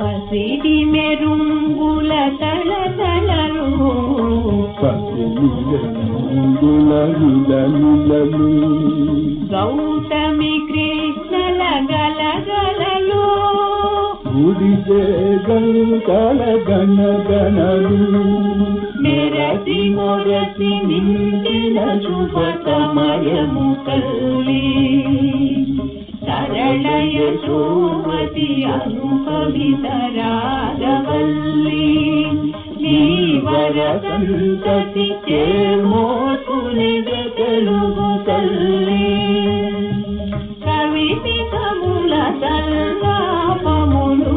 పసిడి మెరుంగుల తళతళలు పసిడి మెరుంగుల తళతళలు గౌతమి కృష్ణల గలగలలు. గంకల గణ గణలు మెరసి మొరసి నిండిన శుభ సమయము తల్లి. సరళ యశోమతి అనుభవిత రాగవల్లి నీ వర సంతతి చేమోకునిద తెలుగు తల్లి కవితికముల తల్లాపములు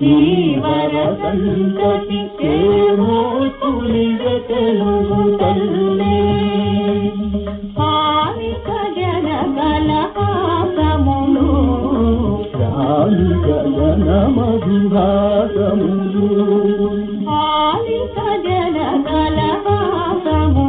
నీవర సంతతి చేమోతులిగ తెలుగు తల్లి హానిక జన కలహాసములు రాణి జన కలహాసములు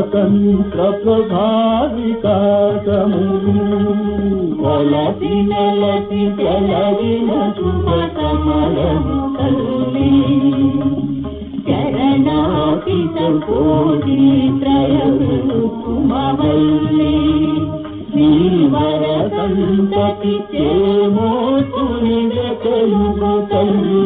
స్వతంత్ర ప్రభావికాసములు కొలసి నెలసి చెలవిన శుభ సమరము తల్లి చరణాపిత కోటి కుమవల్లి నీవర సంతతి చేమోతునిద తెలుగు తల్లి.